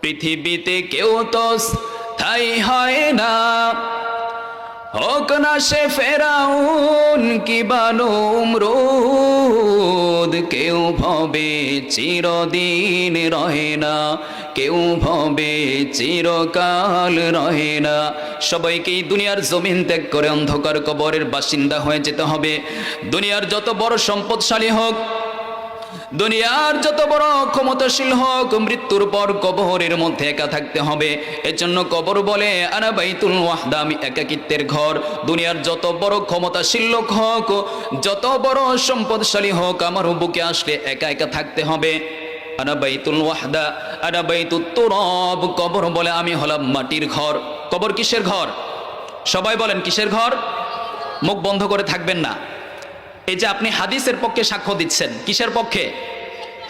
পৃথিবীতে কেউ তো স্থায়ী হয় না। হোক না সে ফেরাউন কি বানুমরুদ কেউ ভবে চিরদিন রহে না। কেউ ভবে চিরকাল রহে না। সবাইকেই দুনিয়ার জমিন ত্যাগ করে অন্ধকার কবরের বাসিন্দা হয়ে যেতে হবে। দুনিয়ার যত বড় সম্পদশালী হোক দুনিয়ার যত বড় ক্ষমতাশীল হোক, মৃত্যুর পর কবরের মধ্যে একা থাকতে হবে। এজন্য কবর বলে আনা বাইতুল ওয়াহদা, আমি একাকিত্বের ঘর। দুনিয়ার যত বড় ক্ষমতাশীল লোক হোক, যত বড় সম্পদশালী হোক, আমার বুকে আসলে একা একা থাকতে হবে। আনা বাইতুল ওয়াহদা আনা বাইতুত তুরব। কবর বলে, আমি হলাম মাটির ঘর। কবর কিসের ঘর? সবাই বলেন, কিসের ঘর? মুখ বন্ধ করে থাকবেন না। এই যে আপনি হাদিসের পক্ষে সাক্ষ্য দিচ্ছেন, কিসের পক্ষে?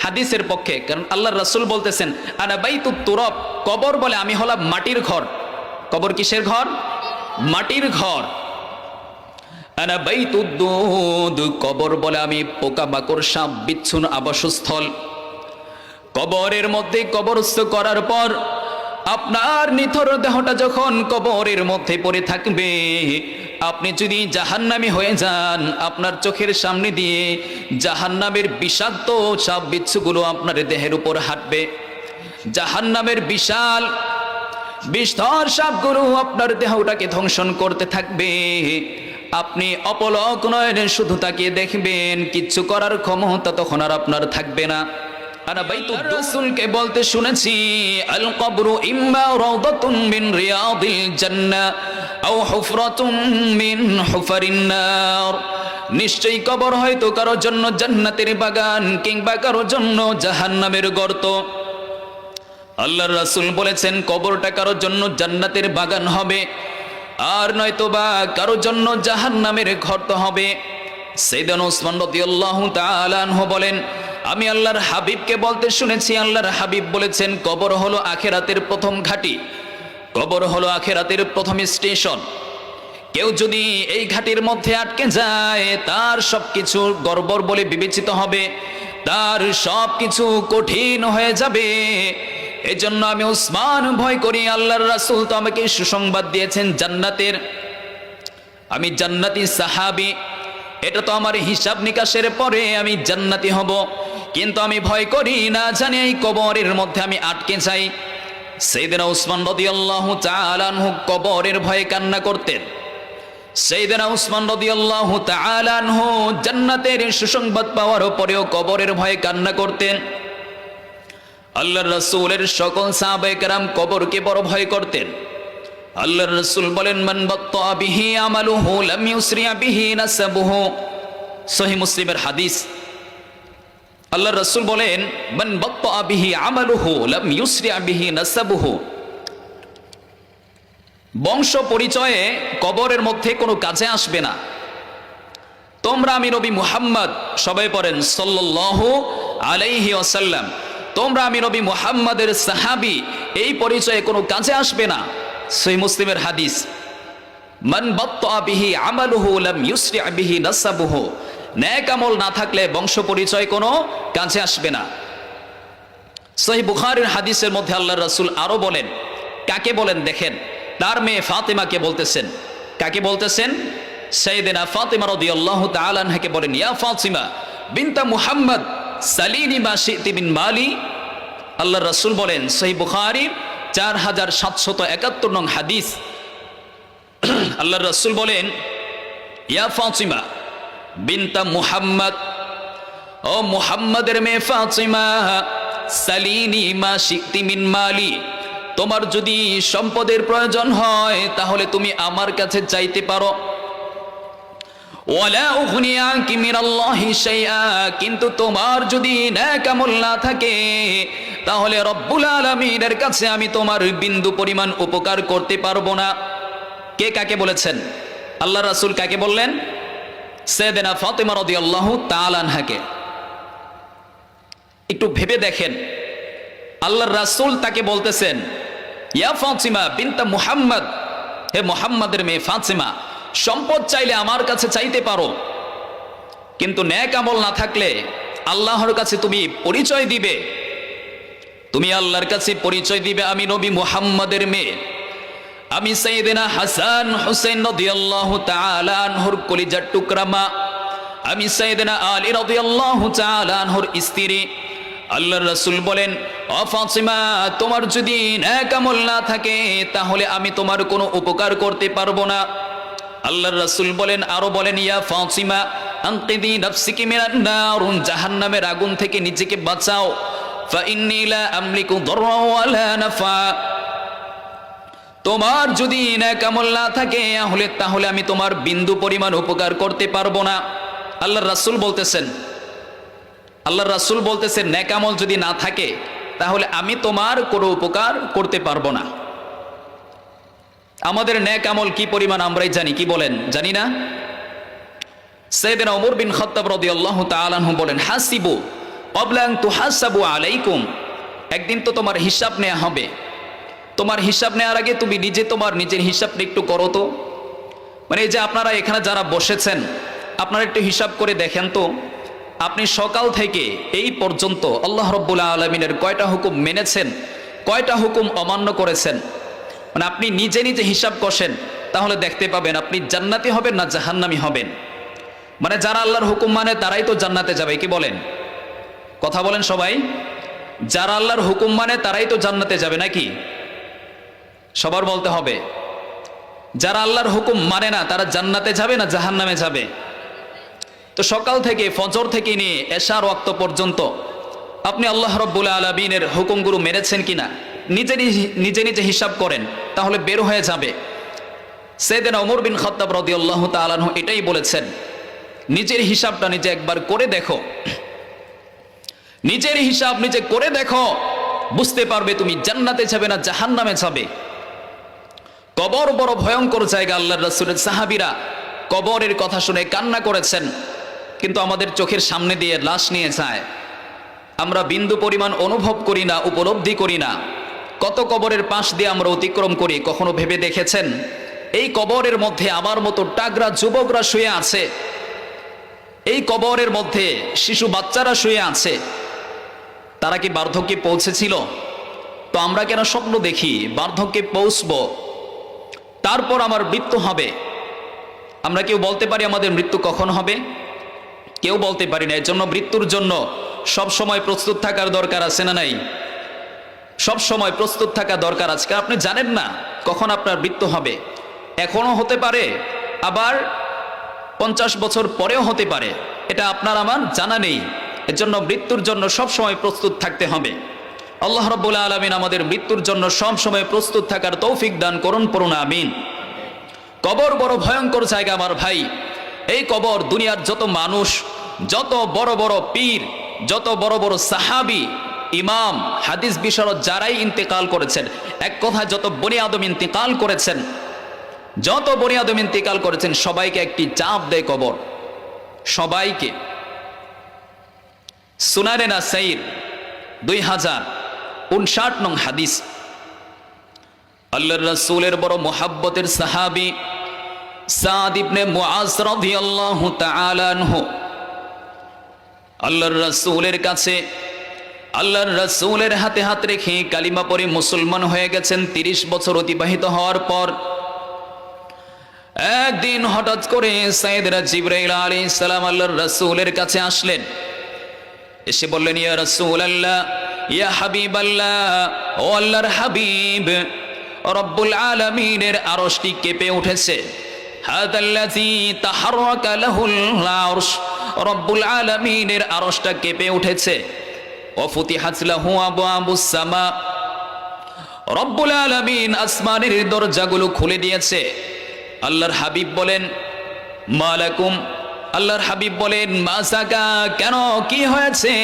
হাদিসের পক্ষে, কারণ আল্লাহ রাসূল বলতেছেন, আনা বাইতুত তুরব কবর বলে, আমি হলাম মাটির ঘর। কবর কিসের ঘর? মাটির ঘর। কবর বলে, আমি পোকা মাকড় সাপ, বিচ্ছুন আবাসস্থল। কবরের মধ্যে কবরস্থ করার পর আপনার নিথর দেহটা যখন কবরের মধ্যে পড়ে থাকবে, আপনি যদি জাহান্নামি হয়ে যান, আপনার চোখের সামনে দিয়ে জাহান্নামের বিষাক্ত সাপ বিচ্ছুগুলো আপনার দেহের উপর হাঁটবে। জাহান্নামের বিশাল বিস্তর সাপগুলো আপনার দেহটাকে ধ্বংসন করতে থাকবে। আপনি অপলক নয়নে শুধু তাকিয়ে দেখবেন, কিচ্ছু করার ক্ষমতা তখন আর আপনার থাকবে না। বলতে শুনেছি, আল কবরু ইম্মা নিশ্চয়ই কবর হয়তো কারোর জন্য জান্নাতের বাগান কিংবা কারোর জন্য জাহান্নামের গর্ত। আল্লাহর রাসূল বলেছেন, কবরটা কারোর জন্য জান্নাতের বাগান হবে, আর নয়তো বা কারোর জন্য জাহান্নামের ঘর্ত হবে। সেদান ওসমান রাদিয়াল্লাহু তাআলা বলেন আমি আল্লাহর হাবিবকে বলতে শুনেছি, আল্লাহর হাবিব বলেছেন, কবর হলো আখেরাতের প্রথম ঘাঁটি। কবর হলো আখেরাতের প্রথম স্টেশন। কেউ যদি এই ঘাটির মধ্যে আটকে যায়, তার সবকিছু গর্বর বলে বিবেচিত হবে, তার সবকিছু কঠিন হয়ে যাবে। এজন্য আমি উসমান ভয় করি, আল্লাহর রাসূল তো আমাকে সুসংবাদ দিয়েছেন জান্নাতের। আমি জান্নাতি সাহাবি এটা তো আমার হিসাব নিকাশের পরে আমি জান্নাতি হব। কিন্তু আমি ভয় করি না, জানি এই কবরের মধ্যে আমি আটকে যাই। সেইদিন উসমান রাদিয়াল্লাহু তাআলা আনহু কবরের ভয়ে কান্না করতেন। সেইদিন উসমান রাদিয়াল্লাহু তাআলা আনহু জান্নাতের সুসংবাদ পাওয়ার পরেও কবরের ভয়ে কান্না করতেন। আল্লাহ রাসূলের সকল সাহাবায়ে কেরাম কবরকে বড় ভয় করতেন। আল্লাহর রাসূল বলেন, মান বাত্তা বিহি আমালুহু লাম ইউসরিয়া বিহি নাসাবুহু। সহিহ মুসলিমের হাদিস। আল্লাহর রাসূল বলেন, মান বাত্তা বিহি আমালুহু লাম ইউসরিয়া বিহি নাসাবুহু। বংশ পরিচয়ে কবরের মধ্যে কোনো কাজে আসবে না। তোমরা আমি নবী মুহাম্মদ, সবাই পড়েন, সাল্লাল্লাহু আলাইহি ওয়াসাল্লাম। তোমরা আমি নবী মুহাম্মাদের সাহাবী, এই পরিচয়ে কোনো কাজে আসবে না। সহি মুসলিমের হাদিস, মান বিহি আমালুহু লাম ইউসরি বিহি নাসাবুহু। ন্যাক আমল না থাকলে বংশ পরিচয় কোনো কাছে আসবে না। সহি বুখারীর হাদিসের মধ্যে আল্লাহ রসুল আরও বলেন, কাকে বলেন দেখেন? তার মেয়ে ফাতেমাকে বলতেছেন। কাকে বলতেছেন? সাইয়েদেনা ফাতেমা রাদিয়াল্লাহু তাআলা আনহাকে বলেন, ইয়া ফাতিমা, বিনতা মুহাম্মদ সালিনি মা শিতি বিন মালি? আল্লাহর রাসূল বলেন, সহি বুখারীর চার হাজার সাতশত একাত্তর নং হাদিস। আল্লাহ রসুল বলেন, ইয়া ফাঁসিমা বিনতা মুহাম্মদ, ও মুহাম্মদের মেয়ে ফাঁসিমা সালিনি মা শিতি মিন মালি। তোমার যদি সম্পদের প্রয়োজন হয়, তাহলে তুমি আমার কাছে চাইতে পারো। কিন্তু তোমার যদি নেক আমল না থাকে, তাহলে রব্বুল আলামিনের কাছে আমি তোমার বিন্দু পরিমাণ উপকার করতে পারব না। কে কাকে বলেছেন? আল্লাহ রাসূল কাকে বললেন? সৈয়দনা ফাতেমা রাদিয়াল্লাহু তাআলা আনহাকে। একটু ভেবে দেখেন, আল্লাহর রাসূল তাকে বলতেছেন, ইয়া ফাতিমা বিনতা মুহাম্মদ। হে মুহাম্মাদের মেয়ে ফাতিমা সম্পদ চাইলে আমার কাছে চাইতে পারো। কিন্তু ন্যাক আমল না থাকলে আল্লাহর কাছে তুমি পরিচয় দিবে। তুমি আল্লাহর কাছে পরিচয় দিবে, আমি নবী মুহাম্মাদের মেয়ে। আমি সাইয়েদেনা হাসান হুসেন রাদিয়াল্লাহু তাআলা আনহুর কলিজার টুকরা মা। আমি সাইয়েদেনা আলী রাদিয়াল্লাহু তাআলা আনহুর স্ত্রী। আল্লাহর রাসূল বলেন ও ফাতিমা, তোমার যদি নেক আমল না থাকে, তাহলে আমি তোমার কোনো উপকার করতে পারব না। আল্লাহর রাসূল বলেন, আরও বলেন, ইয়া ফাতিমা, আনকিদি নাফসিকি মিনান নার জাহান্নামের আগুন থেকে নিজেকে বাঁচাও। ফাইন্নী লা আমলিকু দাররা ওয়ালা নাফা। তোমার যদি নেক আমল না থাকে তাহলে তাহলে আমি তোমার বিন্দু পরিমাণ উপকার করতে পারব না। আল্লাহর রাসূল বলতেছেন, আল্লাহর রাসূল বলতেছেন নেক আমল যদি না থাকে, তাহলে আমি তোমার কোনো উপকার করতে পারব না। আমাদের ন্যাক আমল কি পরিমাণ আমরাই জানি? কি বলেন? জানি না? একটু করো তো। মানে এই যে আপনারা এখানে যারা বসেছেন, আপনারা একটু হিসাব করে দেখেন তো। আপনি সকাল থেকে এই পর্যন্ত আল্লাহ রব্বুল আলমিনের কয়টা হুকুম মেনেছেন, কয়টা হুকুম অমান্য করেছেন? মানে আপনি নিজে নিজে হিসাব কষেন, তাহলে দেখতে পাবেন আপনি জান্নাতি হবেন না জাহান্নামি হবেন। মানে যারা আল্লাহর হুকুম মানে তারাই তো জান্নাতে যাবে, কি বলেন? কথা বলেন সবাই। যারা আল্লাহর হুকুম মানে তারাই তো জান্নাতে যাবে, নাকি? সবার বলতে হবে। যারা আল্লাহর হুকুম মানে না, তারা জান্নাতে যাবে না জাহান্নামে যাবে? তো সকাল থেকে, ফজর থেকে নিয়ে এশার ওয়াক্ত পর্যন্ত আপনি আল্লাহ রব্বুল আলমিনের হুকুমগুলো মেরেছেন কিনা? নিজে নিজে- নিজে হিসাব করেন, তাহলে বের হয়ে যাবে। সেদিন অমর বিন খত্তাব রদি আল্লাহ তালাহ এটাই বলেছেন, নিজের হিসাবটা নিজে একবার করে দেখো। নিজের হিসাব নিজে করে দেখো, বুঝতে পারবে তুমি জান্নাতে যাবে না জাহান্নামে যাবে। কবর বড় ভয়ঙ্কর জায়গা আল্লাহ রসুলের সাহাবিরা কবরের কথা শুনে কান্না করেছেন, কিন্তু আমাদের চোখের সামনে দিয়ে লাশ নিয়ে যায়। আমরা বিন্দু পরিমাণ অনুভব করি না, উপলব্ধি করি না। কত কবরের পাশ দিয়ে আমরা অতিক্রম করি, কখনো ভেবে দেখেছেন? এই কবরের মধ্যে আমার মতো টাগরা যুবকরা শুয়ে আছে। এই কবরের মধ্যে শিশু বাচ্চারা শুয়ে আছে। তারা কি বার্ধক্যে পৌঁছেছিল? তো আমরা কেন স্বপ্ন দেখি, বার্ধক্যে পৌঁছব? তারপর আমার মৃত্যু হবে। আমরা কেউ বলতে পারি আমাদের মৃত্যু কখন হবে? কেউ বলতে পারি না এর জন্য মৃত্যুর জন্য সব সময় প্রস্তুত থাকার দরকার আছে না নাই? সব সময় প্রস্তুত থাকা দরকার আজকে। আপনি জানেন না কখন আপনার মৃত্যু হবে। এখনও হতে পারে, আবার পঞ্চাশ বছর পরেও হতে পারে। এটা আপনার আমার জানা নেই। এর জন্য মৃত্যুর জন্য সব সময় প্রস্তুত থাকতে হবে। আল্লাহ রব্বুল আলমিন আমাদের মৃত্যুর জন্য সব সময় প্রস্তুত থাকার তৌফিক দান করুন, পড়ুন, আমিন। কবর বড় ভয়ঙ্কর জায়গা আমার ভাই। এই কবর দুনিয়ার যত মানুষ, যত বড় বড় পীর, যত বড় বড় সাহাবি ইমাম, হাদিস বিশারদ যারাই ইন্তেকাল করেছেন, এক কথায় যত বনি আদম ইন্তেকাল করেছেন, যত বনি আদম ইন্তেকাল করেছেন, সবাইকে একটি চাপ দেয় কবর। সবাইকে। সুনারে না সাইর দুই হাজার উনষাট নং হাদিস। আল্লাহর রাসূলের বড় মোহাব্বতের সাহাবী আল্লাহর রাসূলের কাছে আল্লাহর রাসূলের হাতে হাত রেখে কালিমা পড়ে মুসলমান হয়ে গেছেন 30 বছর অতিবাহিত হওয়ার পর। একদিন হঠাৎ করে সাইয়েদনা জিবরাইল আলাইহিস সালাম আল্লাহর রাসূলের কাছে আসলেন। এসে বললেন, ইয়া রাসূলুল্লাহ, ইয়া হাবিবাল্লাহ, ও আল্লাহর হাবিব, রব্বুল আলামিনের আরশটি কেঁপে উঠেছে। রব্বুল আলামিনের আরশটা কেঁপে উঠেছে। রব্বুল আলামিন আসমানের দরজাগুলো খুলে দিয়েছে। আল্লাহর হাবিব বলেন মালাকুম আল্লাহর হাবিব বলেন মাসাকা কেন? কি হয়েছে?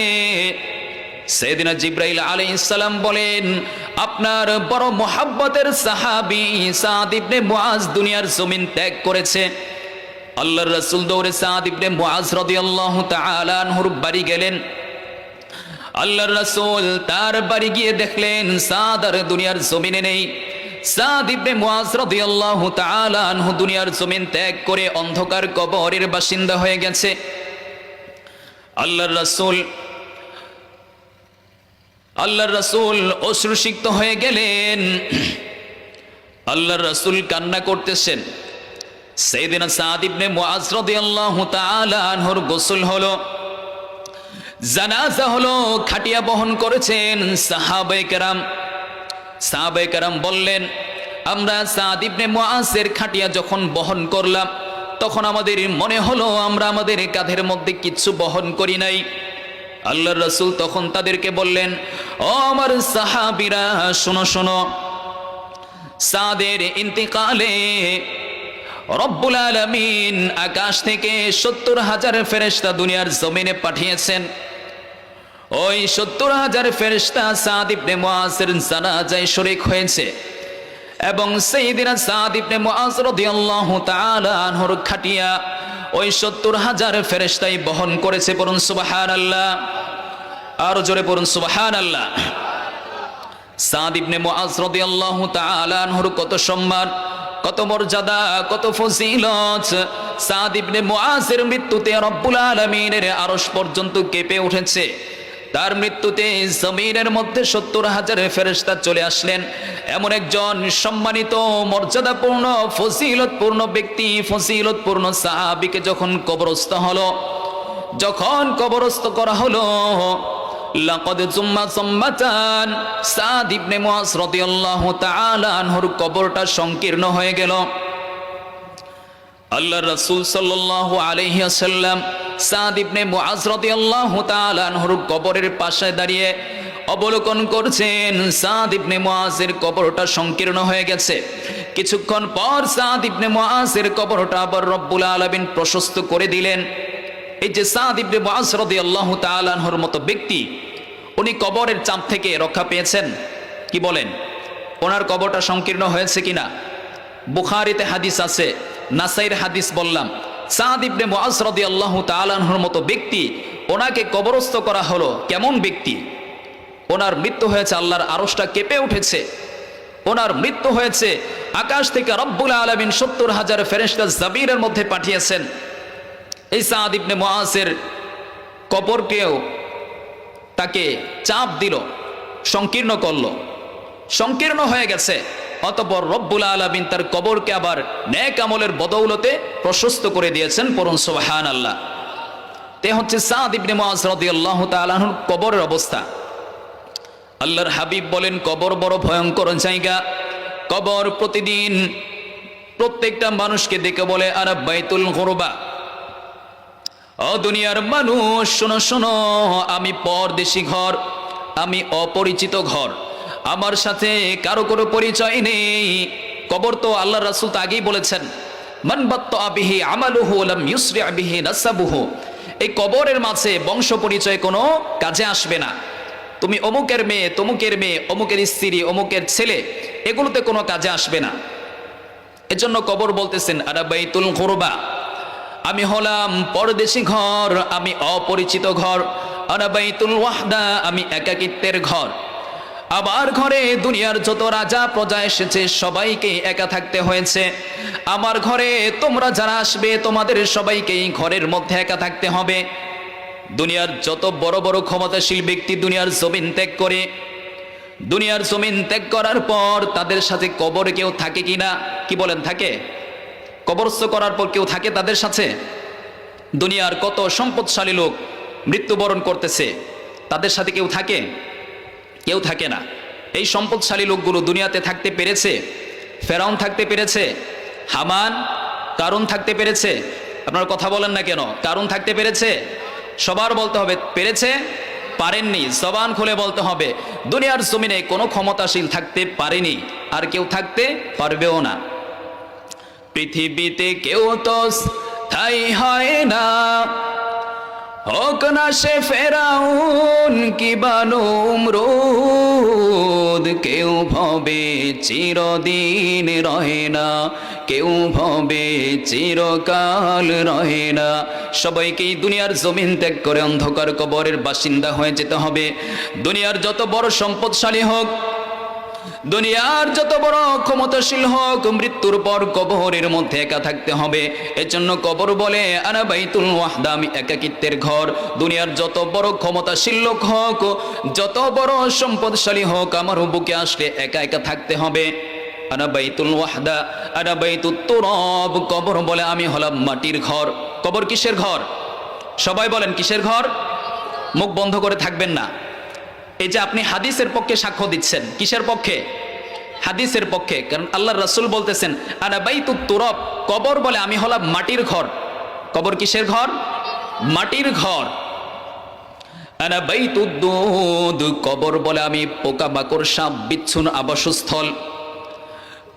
সেদিনা জিব্রাইল আলাইহিস সালাম বলেন, আপনার বড় মোহাব্বতের সাহাবী সাদ ইবনে মুআজ দুনিয়ার জমিন ত্যাগ করেছে। আল্লাহর রাসূল দৌড়ে সাদ ইবনে মুআজ রাদিয়াল্লাহু তাআলা আনহুর বাড়ি গেলেন। আল্লাহর রাসূল তার বাড়ি গিয়ে দেখলেন, সাদ আর দুনিয়ার জমিনে নেই। সাদ ইবনে মুআজ রাদিয়াল্লাহু তাআলা আনহু দুনিয়ার জমিন ত্যাগ করে অন্ধকার কবরের বাসিন্দা হয়ে গেছে। আল্লাহর রাসূল আল্লাহর রাসূল অশ্রুসিক্ত হয়ে গেলেন। আল্লাহর রাসূল কান্না করতেছেন। সেইদিনা সাদ ইবনে মুআজ রাদিয়াল্লাহু তাআলা আনহুর গোসল হলো। জানাজা হলো, খাটিয়া বহন করেছেন সাহাবায়ে কেরাম। সাহাবায়ে কেরাম বললেন, আমরা সাদ ইবনে খাটিয়া যখন বহন করলাম, তখন আমাদের মনে হলো, আমরা আমাদের কাঁধের মধ্যে কিচ্ছু বহন করি নাই। আল্লাহ রসুল তখন তাদেরকে বললেন, ও আমার সাহাবীরা, শোনো শোনো। সাদের ইন্তিকালে রব্বুল আলমিন আকাশ থেকে সত্তর হাজার ফেরেস্তা দুনিয়ার জমিনে পাঠিয়েছেন। ওই সত্তর হাজার ফেরেস্তা সাদ ইবনে মুআজের জানাজায় শরীক হয়েছে এবং সেই দিন সাদ ইবনে মুআজ রাদিয়াল্লাহু তাআলা আনহুর খাটিয়া ওই সত্তর হাজার ফেরেস্তাই বহন করেছে পড়ুন সুবহানাল্লাহ। আরও জোরে পড়ুন সুবহানাল্লাহ। সাদ ইবনে মুআজ রাদিয়াল্লাহু তাআলা আনহুর কত সম্মান। কত মর্যাদা, কত ফজিলত। সাদ ইবনে মুআজের মৃত্যুতে রব্বুল আলামিনের আরশ পর্যন্ত কেঁপে উঠেছে। তার মৃত্যুতে জমিনের মধ্যে সত্তর হাজার ফেরেশতা চলে আসলেন। এমন একজন সম্মানিত, মর্যাদাপূর্ণ, ফজিলতপূর্ণ ব্যক্তি, ফজিলতপূর্ণ সাহাবিকে যখন কবরস্থ হলো, যখন কবরস্থ করা হলো লাকাদ জুম্মা সাম্মাতান। সাদ ইবনে মুআজ রাদিয়াল্লাহু তাআলা আনহুর কবরটা সংকীর্ণ হয়ে গেল। আল্লাহর রাসূল সাল্লাল্লাহু আলাইহি ওয়াসাল্লাম সাদ ইবনে মুআজ রাদিয়াল্লাহু তাআলা আনহুর কবরের পাশে দাঁড়িয়ে অবলোকন করছেন, সাদ ইবনে মুআজের কবরটা সংকীর্ণ হয়ে গেছে। কিছুক্ষণ পর সাদ ইবনে মুআজের কবরটা আবার রব্বুল আলামিন প্রশস্ত করে দিলেন। এই যে সাদ ইবনে মুআজ রাদিয়াল্লাহু তাআলা আনহুর মতো ব্যক্তি, উনি কবরের চাপ থেকে রক্ষা পেয়েছেন। কি বলেন? ওনার কবরটা সংকীর্ণ হয়েছে কিনা? বুখারিতে হাদিস আছে নাসাইর হাদিস বললাম, সাদ ইবনে মুআজ রাদিয়াল্লাহু তাআলা আনহুর মতো ব্যক্তি, ওনাকে কবরস্থ করা হলো কেমন ব্যক্তি? ওনার মৃত্যু হয়েছে আল্লাহর আরশটা কেঁপে উঠেছে। ওনার মৃত্যু হয়েছে আকাশ থেকে রব্বুল আলামিন সত্তর হাজার ফেরেশতা জাবিরের মধ্যে পাঠিয়েছেন। এই সাদ ইবনে মুআজের কবরকেও তাকে চাপ দিল, সংকীর্ণ করল। সংকীর্ণ হয়ে গেছে। অতপর রব্বুল আলমিন তার কবরকে আবার ন্যাক আমলের বদৌলতে প্রশস্ত করে দিয়েছেন পরম সোহান আল্লাহ তে হচ্ছে সাদ ইবনে মুআজ রাদিয়াল্লাহু তাআলার কবরের অবস্থা। আল্লাহর হাবিব বলেন, কবর বড় ভয়ঙ্কর জায়গা। কবর প্রতিদিন প্রত্যেকটা মানুষকে দেখে বলে, আর বাইতুল গরবা। ও দুনিয়ার মানুষ, শোনো শোনো, আমি পরদেশি ঘর, আমি অপরিচিত ঘর। আমার সাথে কারও কোনো পরিচয় নেই। কবর তো আল্লাহ রাসূল তো আগেই বলেছেন, মান বাত্তা বিহি আমালুহু লাম নাসাবুহু। এই কবরের মাঝে বংশ পরিচয় কোনো কাজে আসবে না। তুমি অমুকের মেয়ে, তমুকের মেয়ে, অমুকের স্ত্রী, অমুকের ছেলে, এগুলোতে কোনো কাজে আসবে না। এজন্য কবর বলতেছেন আরাবাইতুল কুরবা আমি হলাম পরদেশি ঘর, আমি অপরিচিত ঘর। ওয়াহদা, আমি একাকিত্বের ঘর। আবার ঘরে দুনিয়ার যত রাজা প্রজা এসেছে, সবাইকে একা থাকতে হয়েছে। আমার ঘরে তোমরা যারা আসবে, তোমাদের সবাইকেই ঘরের মধ্যে একা থাকতে হবে। দুনিয়ার যত বড় বড় ক্ষমতাশীল ব্যক্তি দুনিয়ার জমিন ত্যাগ করে, দুনিয়ার জমিন ত্যাগ করার পর তাদের সাথে কবরে কেউ থাকে কিনা? কি বলেন, থাকে? কবরস্থ করার পর কেউ থাকে তাদের সাথে? দুনিয়ার কত সম্পদশালী লোক মৃত্যুবরণ করতেছে, তাদের সাথে কেউ থাকে? কেউ থাকে না। এই সম্পদশালী লোকগুলো দুনিয়াতে থাকতে পেরেছে? ফেরাউন থাকতে পেরেছে? হামান? কারুন থাকতে পেরেছে? আপনারা কথা বলেন না কেন? কারণ থাকতে পেরেছে? সবার বলতে হবে, পেরেছে? পারেননি। জবান খুলে বলতে হবে, দুনিয়ার জমিনে কোনো ক্ষমতাশীল থাকতে পারেনি। আর কেউ থাকতে পারবেও না। পৃথিবীতে কেউ তো স্থায়ী হয় না। হোক না সে ফেরাউন কি বানুমরুদ কেউ ভবে চিরদিন রহে না। কেউ ভবে চিরকাল রহে না। সবাইকেই দুনিয়ার জমিন ত্যাগ করে অন্ধকার কবরের বাসিন্দা হয়ে যেতে হবে। দুনিয়ার যত বড় সম্পদশালী হোক দুনিয়ার যত বড় ক্ষমতাশীল হোক, মৃত্যুর পর কবরের মধ্যে একা থাকতে হবে। এজন্য কবর বলে, আনা বাইতুল ওয়াহদা আমি একাকিত্বের ঘর। দুনিয়ার যত বড় ক্ষমতাশীল লোক হোক, যত বড় সম্পদশালী হোক, আমার বুকে আসলে একা একা থাকতে হবে। আনা বাইতুল ওয়াহদা আনা বাইতুত তুরব কবর বলে, আমি হলাম মাটির ঘর। কবর কিসের ঘর? সবাই বলেন কিসের ঘর? মুখ বন্ধ করে থাকবেন না। এই যে আপনি হাদিসের পক্ষে সাক্ষ্য দিচ্ছেন, কিসের পক্ষে? হাদিসের পক্ষে, কারণ আল্লাহ রাসূল বলতেছেন, আনা বাইতু তুরব কবর বলে আমি হলাম মাটির ঘর। কবর কিসের ঘর? মাটির ঘর। আনা বাইতু দুদ কবর বলে আমি পোকা মাকড় সাপ, বিচ্ছুন আবাসস্থল।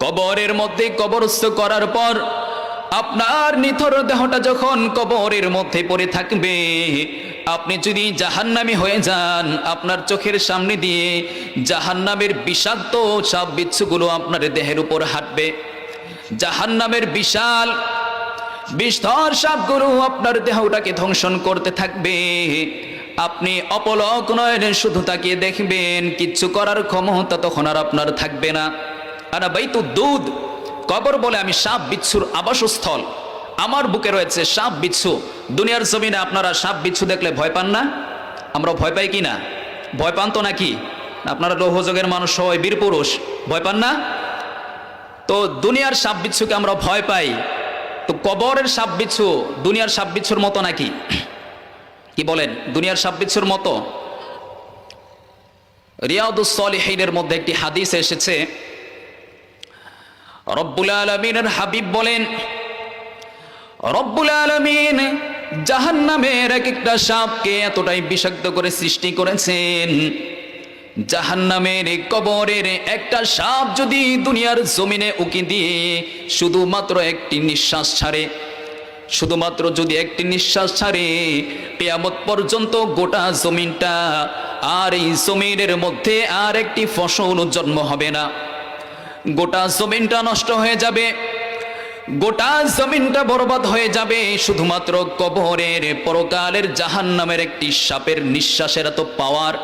কবরের মধ্যে কবরস্থ করার পর আপনার নিথর দেহটা যখন কবরের মধ্যে পড়ে থাকবে, আপনি যদি জাহান্নামি হয়ে যান, আপনার চোখের সামনে দিয়ে জাহান্নামের বিষাক্ত সাপ বিচ্ছুগুলো আপনার দেহের উপর হাঁটবে। জাহান্নামের বিশাল বিস্তর সাপগুলো আপনার দেহটাকে ধ্বংসন করতে থাকবে। আপনি অপলক নয়নে শুধু তাকিয়ে দেখবেন, কিচ্ছু করার ক্ষমতা তখন আর আপনার থাকবে না। আর বাইতু দুধ। কবর বলে আমি সাপ বিচ্ছুর আবাসস্থল। আমার বুকে রয়েছে সাপ বিচ্ছু। দুনিয়ার জমিনে আপনারা সাপ বিচ্ছু দেখলে ভয় পান না? আমরা ভয় পাই কি না? ভয় পান তো নাকি? আপনারা লৌহযোগের মানুষ সবাই বীর পুরুষ। ভয় পান না? তো দুনিয়ার সাপ বিচ্ছুকে আমরা ভয় পাই। তো কবরের সাপ বিচ্ছু দুনিয়ার সাপ বিচ্ছুর মতো নাকি? কি বলেন? দুনিয়ার সাপ বিচ্ছুর মতো? রিয়াদুস সলিহিনের মধ্যে একটি হাদিস এসেছে। রব্বুল আলমিনের হাবিব বলেন, রব্বুল আলমিন জাহান্নামের এক একটা সাপকে এতটাই বিষাক্ত করে সৃষ্টি করেছেন। জাহান্নামের এই কবরের একটা সাপ যদি দুনিয়ার জমিনে উকি দিয়ে শুধুমাত্র একটি নিঃশ্বাস ছাড়ে, শুধুমাত্র যদি একটি নিঃশ্বাস ছাড়ে, কেয়ামত পর্যন্ত গোটা জমিনটা আর এই জমিনের মধ্যে আর একটি ফসল জন্ম হবে না। গোটা জমিনটা নষ্ট হয়ে যাবে। গোটা জমিনটা বরবাদ হয়ে যাবে। শুধুমাত্র কবরের পরকালের জাহান নামের একটি সাপের নিঃশ্বাসের এত পাওয়ার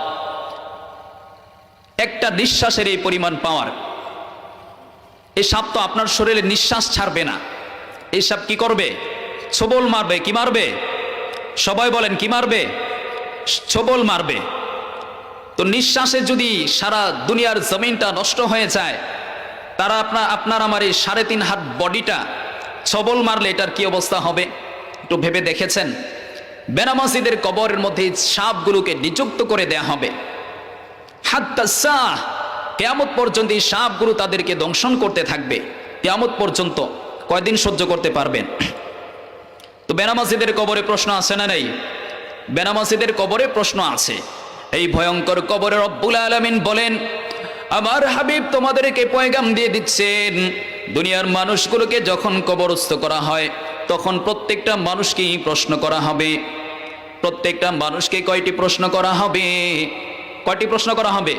একটা নিঃশ্বাসের এই পরিমাণ পাওয়ার এই সাপ তো আপনার শরীরে নিঃশ্বাস ছাড়বে না। এই সাপ কি করবে? ছবল মারবে, কি মারবে? সবাই বলেন, কি মারবে? ছবল মারবে। তো নিঃশ্বাসে যদি সারা দুনিয়ার জমিনটা নষ্ট হয়ে যায় তারা আপনার আপনার আমার এই সাড়ে তিন হাত বডিটা ছবল মারলে এটার কি অবস্থা হবে? একটু ভেবে দেখেছেন? বেনামাজিদের কবরের মধ্যে সাপগুলোকে নিযুক্ত করে দেয়া হবে। হাত্তাসাহ কেয়ামত পর্যন্ত এই সাপগুলো তাদেরকে দংশন করতে থাকবে। কেয়ামত পর্যন্ত কয়দিন সহ্য করতে পারবেন? তো বেনামাজিদের কবরে প্রশ্ন আছে না নেই? বেনামাজিদের কবরে প্রশ্ন আছে। এই ভয়ঙ্কর কবরের রব্বুল আলমিন বলেন আমার হাবিব তোমাদেরকে পয়গাম দিয়ে দিচ্ছেন। দুনিয়ার মানুষগুলোকে যখন কবরস্থ করা হয়, তখন প্রত্যেকটা মানুষকেই প্রশ্ন করা হবে। প্রত্যেকটা মানুষকে কয়টি প্রশ্ন করা হবে? কয়টি প্রশ্ন করা হবে?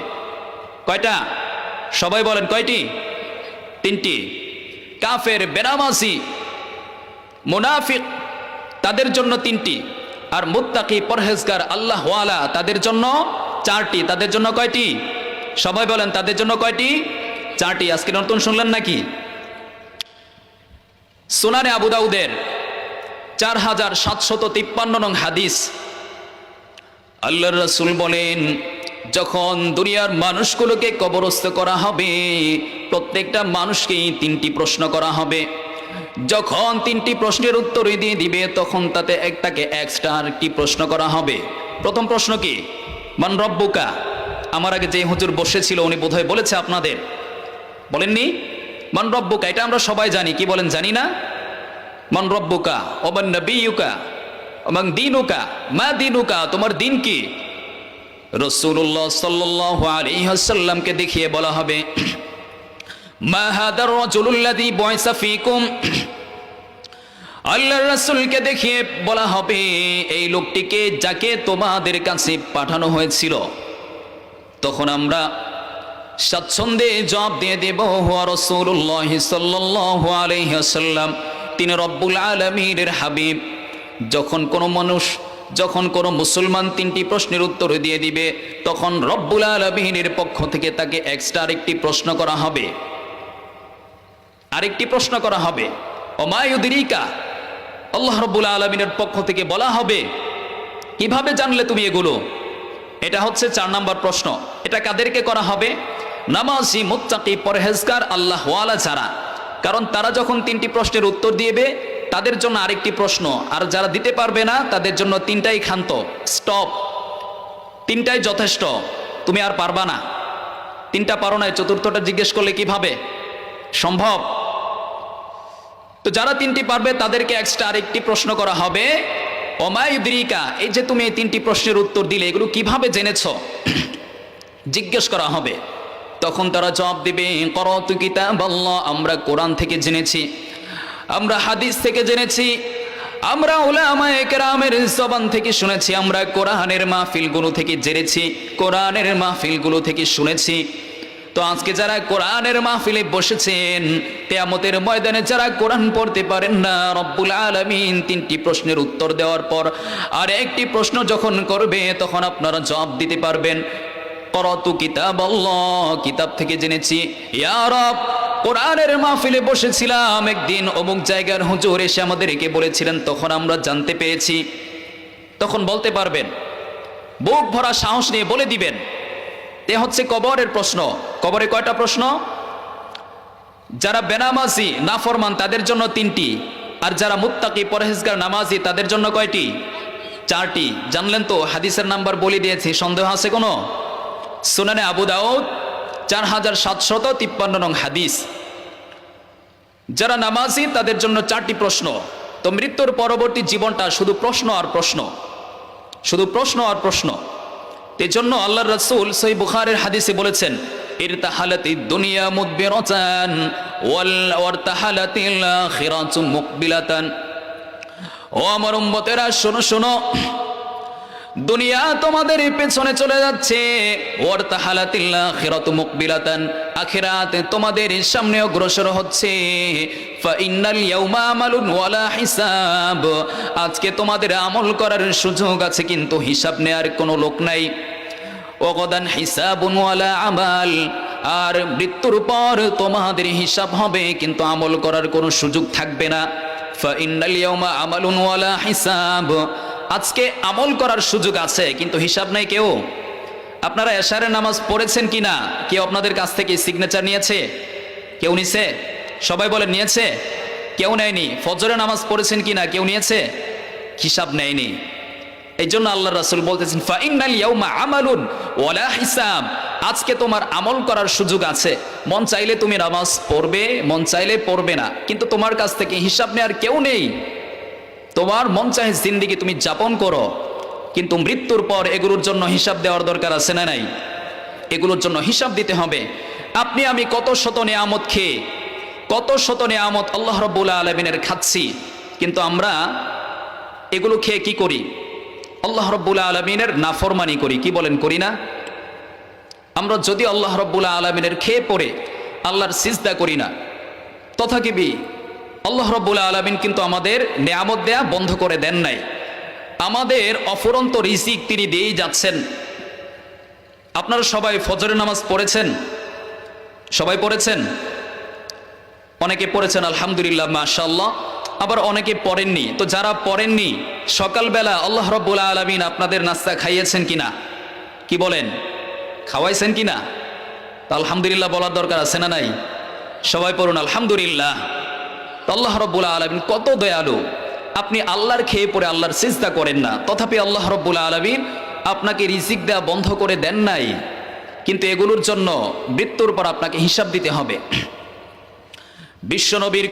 কয়টা? সবাই বলেন, কয়টি? তিনটি। কাফের বেনামাসি মুনাফিক, তাদের জন্য তিনটি। আর মুত্তাকি, পরহেজগার, আল্লাহওয়ালা, তাদের জন্য চারটি। তাদের জন্য কয়টি? সবাই বলেন, তাদের জন্য কয়টি? চারটি। আজকে নতুন শুনলেন নাকি? সোনারে আবু দাউদের চার হাজার সাতশত তিপ্পান্ন নং হাদিস। আল্লাহর রসুল বলেন, যখন দুনিয়ার মানুষগুলোকে কবরস্থ করা হবে, প্রত্যেকটা মানুষকেই তিনটি প্রশ্ন করা হবে। যখন তিনটি প্রশ্নের উত্তর দিয়ে দিবে, তখন তাতে একটাকে এক্সট্রা আরেকটি প্রশ্ন করা হবে। প্রথম প্রশ্ন কি? মান রব্বুকা। আমার আগে যে হুজুর বসেছিল, উনি বোধহয় বলেছে আপনাদের। বলেননি? মান রব্বুকা, এটা আমরা সবাই জানি, কি বলেন জানি না? মান রব্বুকা, ওমান নবিউকা এবং দিনুকা, মা দিনুকা, তোমার দিন কি? রসুল্লাহ সাল্লাহ আলিহাসাল্লামকে দেখিয়ে বলা হবে দেখিয়ে বলা হবে, এই লোকটিকে যাকে তোমাদের কাছে পাঠানো হয়েছিল। তখন আমরা স্বাচ্ছন্দ্যে জবাব দিয়ে দেব, হুয়া রসুল্লাহ আলাইহি তিনি রব্বুল আলামিনের হাবিব। যখন কোনো মানুষ, যখন কোনো মুসলমান তিনটি প্রশ্নের উত্তর দিয়ে দিবে, তখন রব্বুল আলমিনের পক্ষ থেকে তাকে এক্সট্রা আরেকটি প্রশ্ন করা হবে। আরেকটি প্রশ্ন করা হবে অমায়ুদিরিকা আল্লাহ রব্বুল আলমিনের পক্ষ থেকে বলা হবে, কীভাবে জানলে তুমি এগুলো? এটা হচ্ছে চার নাম্বার প্রশ্ন। এটা কাদেরকে করা হবে? নামাজি, মুত্তাকি, পরহেজগার আল্লাহ ওয়ালা যারা। কারণ তারা যখন তিনটি প্রশ্নের উত্তর দিবে তাদের জন্য আরেকটি প্রশ্ন। আর যারা দিতে পারবে না, তাদের জন্য তিনটাই ক্ষান্ত। স্টপ। তিনটাই যথেষ্ট। তুমি আর পারবা না। তিনটা পারো না চতুর্থটা জিজ্ঞেস করলে কীভাবে? সম্ভব? তো যারা তিনটি পারবে, তাদেরকে এক্সট্রা আরেকটি প্রশ্ন করা হবে। অমায়ুদ্রিকা এই যে তুমি এই তিনটি প্রশ্নের উত্তর দিলে, এগুলো কীভাবে জেনেছ? জিজ্ঞেস করা হবে। তখন তারা জবাব দিবে, করতু কিতাব আল্লাহ আমরা কোরআন থেকে জেনেছি, আমরা হাদিস থেকে জেনেছি, আমরা ওলামায়ে কেরামের জবান থেকে শুনেছি, আমরা কোরআনের মাহফিলগুলো থেকে জেনেছি, কোরআনের মাহফিলগুলো থেকে শুনেছি। তো আজকে যারা কোরআনের মাহফিলে বসেছেন তেয়ামতের ময়দানে যারা কোরআন পড়তে পারেন না, রব্বুল আলমিন তিনটি প্রশ্নের উত্তর দেওয়ার পর আর একটি প্রশ্ন যখন করবে, তখন আপনারা জবাব দিতে পারবেন, করতু কিতাব কিতাব থেকে জেনেছি, ইয়া রব, কোরআনের মাহফিলে বসেছিলাম, একদিন অমুক জায়গার হুজুর এসে আমাদেরকে বলেছিলেন, তখন আমরা জানতে পেয়েছি তখন বলতে পারবেন, বুক ভরা সাহস নিয়ে বলে দিবেন এ হচ্ছে কবরের প্রশ্ন। কবরে কয়টা প্রশ্ন? যারা বেনামাজি না ফরমান তাদের জন্য তিনটি। আর যারা মুত্তাকি, পরহেজগার, নামাজি, তাদের জন্য কয়টি? চারটি। জানলেন তো, হাদিসের নাম্বার বলে দিয়েছি, সন্দেহ আছে কোনো? সুনানে আবু দাউদ চার হাজার সাতশত তিপ্পান্ন নং হাদিস। যারা নামাজি, তাদের জন্য চারটি প্রশ্ন। তো মৃত্যুর পরবর্তী জীবনটা শুধু প্রশ্ন আর প্রশ্ন। শুধু প্রশ্ন আর প্রশ্ন। এই জন্য আল্লাহ রসুল সই বুখারের হাদিসে বলেছেন, ইরতাহালাতি দুনিয়া মুদবিরাতান ওয়াল ওয়ারতাহালাতিল আখিরাতু মুকবিলাতান। ও আমার উম্মতেরা, শোনো শোনো। দুনিয়া তোমাদের পেছনে চলে যাচ্ছে। আখিরাত তোমাদের সামনে অগ্রসর হচ্ছে। ফাইনাল ইয়াউমা আমালুন ওয়ালা হিসাব। আজকে তোমাদের আমল করার সুযোগ আছে, কিন্তু হিসাব নেয়ার কোনো লোক নাই। ওগদান হিসাবুন ওয়ালা আমাল। আর মৃত্যুর পর তোমাদের হিসাব হবে, কিন্তু আমল করার কোনো সুযোগ থাকবে না। ফাইনাল ইয়াউমা আমালুন ওয়ালা হিসাব। আজকে আমল করার সুযোগ আছে, কিন্তু হিসাব নাই কেউ। আপনারা এশারের নামাজ পড়েছেন কি না কেউ আপনাদের কাছ থেকে সিগনেচার নিয়েছে? কেউ নিছে? সবাই বলে, নিয়েছে? কেউ নেয়নি। ফজরে নামাজ পড়েছেন কি না কেউ নিয়েছে? হিসাব নেয়নি। এই জন্য আল্লাহ রাসুল বলতেছেন হিসাব। আজকে তোমার আমল করার সুযোগ আছে। মন চাইলে তুমি নামাজ পড়বে, মন চাইলে পড়বে না। কিন্তু তোমার কাছ থেকে হিসাব নেওয়ার কেউ নেই। তোমার মন চাহে জিন্দিগি তুমি যাপন করো। কিন্তু মৃত্যুর পর এগুলোর জন্য হিসাব দেওয়ার দরকার আছে না নাই? এগুলোর জন্য হিসাব দিতে হবে। আপনি আমি কত শত নেয়ামত খেয়ে কত শত নেয়ামত আল্লাহ রব্বুল আলমিনের খাচ্ছি, কিন্তু আমরা এগুলো খেয়ে কি করি? আল্লাহ রব্বুল আলমিনের নাফরমানি করি, কি বলেন করি না? আমরা যদি আল্লাহ রব্বুল আলমিনের খেয়ে পড়ে, আল্লাহর সিজদা করি না, তথাকিবি আল্লাহ রব্বুল আলমিন কিন্তু আমাদের নেয়ামত দেয়া বন্ধ করে দেন নাই। আমাদের অফুরন্ত রিজিক তিনি দিয়েই যাচ্ছেন। আপনারা সবাই ফজরের নামাজ পড়েছেন? সবাই পড়েছেন? অনেকে পড়েছেন, আলহামদুলিল্লাহ মাশাল্লাহ আবার অনেকে পড়েননি। তো যারা পড়েননি, সকালবেলা আল্লাহ রব্বুল আলমিন আপনাদের নাস্তা খাইয়েছেন কিনা? কি বলেন? খাওয়াইছেন কিনা? তা আলহামদুলিল্লাহ বলার দরকার আছে না নাই? সবাই পড়ুন, আলহামদুলিল্লাহ। আল্লাহ রব্বুল আলমিন কত দয়ালু। আপনি আল্লাহর খেয়ে পড়ে আল্লাহর চিন্তা করেন না। তথাপি আল্লাহ রব্বুল আলমিন আপনাকে রিজিক দেওয়া বন্ধ করে দেন নাই। কিন্তু এগুলোর জন্য মৃত্যুর পর আপনাকে হিসাব দিতে হবে। বিশ্বনবীর